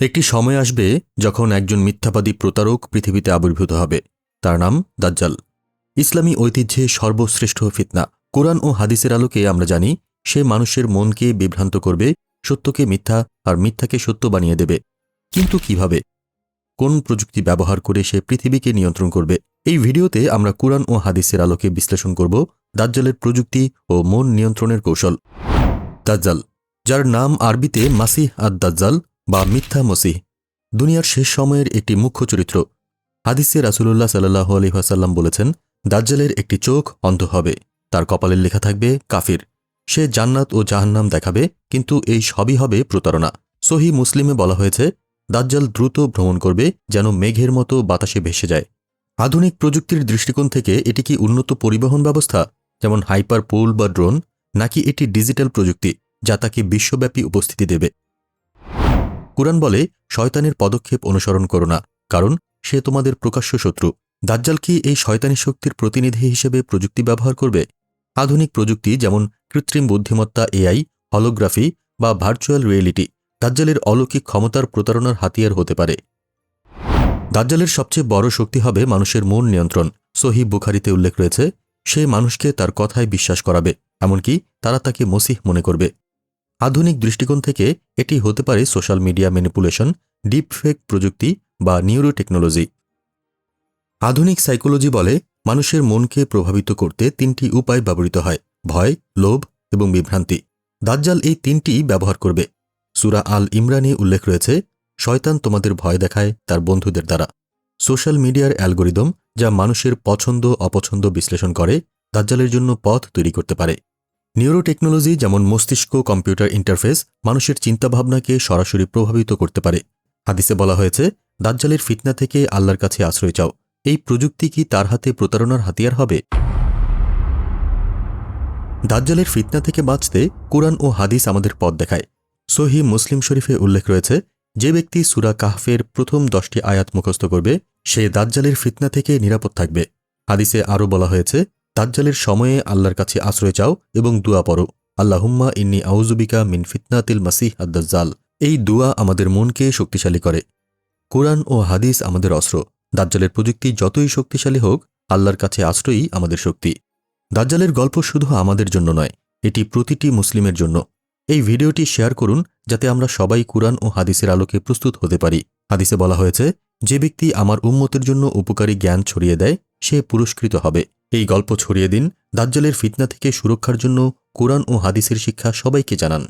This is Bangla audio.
একটি সময় আসবে যখন একজন মিথ্যাবাদী প্রতারক পৃথিবীতে আবির্ভূত হবে। তার নাম দাজ্জাল। ইসলামী ঐতিহ্যে সর্বশ্রেষ্ঠ ফিতনা। কোরআন ও হাদিসের আলোকে আমরা জানি, সে মানুষের মনকে বিভ্রান্ত করবে, সত্যকে মিথ্যা আর মিথ্যাকে সত্য বানিয়ে দেবে। কিন্তু কীভাবে? কোন প্রযুক্তি ব্যবহার করে সে পৃথিবীকে নিয়ন্ত্রণ করবে? এই ভিডিওতে আমরা কোরআন ও হাদিসের আলোকে বিশ্লেষণ করব দাজ্জালের প্রযুক্তি ও মন নিয়ন্ত্রণের কৌশল। দাজ্জাল, যার নাম আরবিতে মাসিহ আদ দাজ্জাল বা মিথ্যা মসিহ। দুনিয়ার শেষ সময়ের একটি মুখ্য চরিত্র। হাদিসে রাসুলুল্লাহ সাল্লাহ আলহিহাসাল্লাম বলেছেন, দাজ্জালের একটি চোখ অন্ধ হবে। তার কপালের লেখা থাকবে, কাফির। সে জান্নাত ও জাহান্নাম দেখাবে, কিন্তু এই সবই হবে প্রতারণা। সহি মুসলিমে বলা হয়েছে, দাজ্জাল দ্রুত ভ্রমণ করবে, যেন মেঘের মতো বাতাসে ভেসে যায়। আধুনিক প্রযুক্তির দৃষ্টিকোণ থেকে এটি কি উন্নত পরিবহন ব্যবস্থা, যেমন হাইপার পোল বা ড্রোন, নাকি এটি ডিজিটাল প্রযুক্তি, যা তাকে বিশ্বব্যাপী উপস্থিতি দেবে? কুরআন বলে, শয়তানের পদক্ষেপ অনুসরণ করো না, কারণ সে তোমাদের প্রকাশ্য শত্রু। দাজ্জাল কি এই শয়তানি শক্তির প্রতিনিধি হিসেবে প্রযুক্তি ব্যবহার করবে? আধুনিক প্রযুক্তি যেমন কৃত্রিম বুদ্ধিমত্তা এআই, হলোগ্রাফি বা ভার্চুয়াল রিয়েলিটি, দাজ্জালের অলৌকিক ক্ষমতার প্রতারণার হাতিয়ার হতে পারে। দাজ্জালের সবচেয়ে বড় শক্তি হবে মানুষের মন নিয়ন্ত্রণ। সহি বুখারিতে উল্লেখ রয়েছে, সে মানুষকে তার কথায় বিশ্বাস করাবে, এমনকি তারা তাকে মসিহ মনে করবে। আধুনিক দৃষ্টিকোণ থেকে এটি হতে পারে সোশ্যাল মিডিয়া ম্যানিপুলেশন, ডিপফেক প্রযুক্তি বা নিউরো টেকনোলজি আধুনিক সাইকোলজি বলে মানুষের মনকে প্রভাবিত করতে তিনটি উপায় ব্যবহৃত হয়, ভয়, লোভ এবং বিভ্রান্তি। দাজ্জাল এই তিনটি ব্যবহার করবে। সুরা আল ইমরানে উল্লেখ রয়েছে, শয়তান তোমাদের ভয় দেখায় তার বন্ধুদের দ্বারা। সোশ্যাল মিডিয়ার অ্যালগোরিদম যা মানুষের পছন্দ অপছন্দ বিশ্লেষণ করে, দাজ্জালের জন্য পথ তৈরি করতে পারে। নিউরো টেকনোলজি যেমন মস্তিষ্ক, কম্পিউটার ইন্টারফেস, মানুষের চিন্তাভাবনাকে সরাসরি প্রভাবিত করতে পারে। হাদিসে বলা হয়েছে, দাজ্জালের ফিতনা থেকে আল্লাহর কাছে আশ্রয় চাও। এই প্রযুক্তি কি তার হাতে প্রতারণার হাতিয়ার হবে? দাজ্জালের ফিতনা থেকে বাঁচতে কোরআন ও হাদিস আমাদের পথ দেখায়। সহি মুসলিম শরীফে উল্লেখ রয়েছে, যে ব্যক্তি সুরা কাহফের প্রথম দশটি আয়াত মুখস্থ করবে, সে দাজ্জালের ফিতনা থেকে নিরাপদ থাকবে। হাদিসে আরও বলা হয়েছে দাজ্জালের সময়ে আল্লাহর কাছে আশ্রয় চাও এবং দুয়া পড়ো। আল্লাহুম্মা ইন্নি আউজুবিকা মিন ফিতনাতিল মাসিহ আদ্দাজ্জাল। এই দুয়া আমাদের মনকে শক্তিশালী করে। কোরআন ও হাদিস আমাদের অস্ত্র। দাজ্জালের প্রযুক্তি যতই শক্তিশালী হোক, আল্লাহর কাছে আশ্রয়ই আমাদের শক্তি। দাজ্জালের গল্প শুধু আমাদের জন্য নয়, এটি প্রতিটি মুসলিমের জন্য। এই ভিডিওটি শেয়ার করুন, যাতে আমরা সবাই কুরআন ও হাদিসের আলোকে প্রস্তুত হতে পারি। হাদিসে বলা হয়েছে, যে ব্যক্তি আমার উম্মতের জন্য উপকারী জ্ঞান ছড়িয়ে দেয়, সে পুরস্কৃত হবে। এই গল্প ছড়িয়ে দিন দাজ্জালের ফিতনা থেকে সুরক্ষার জন্য কোরআন ও হাদিসের শিক্ষা সবাইকে জানান।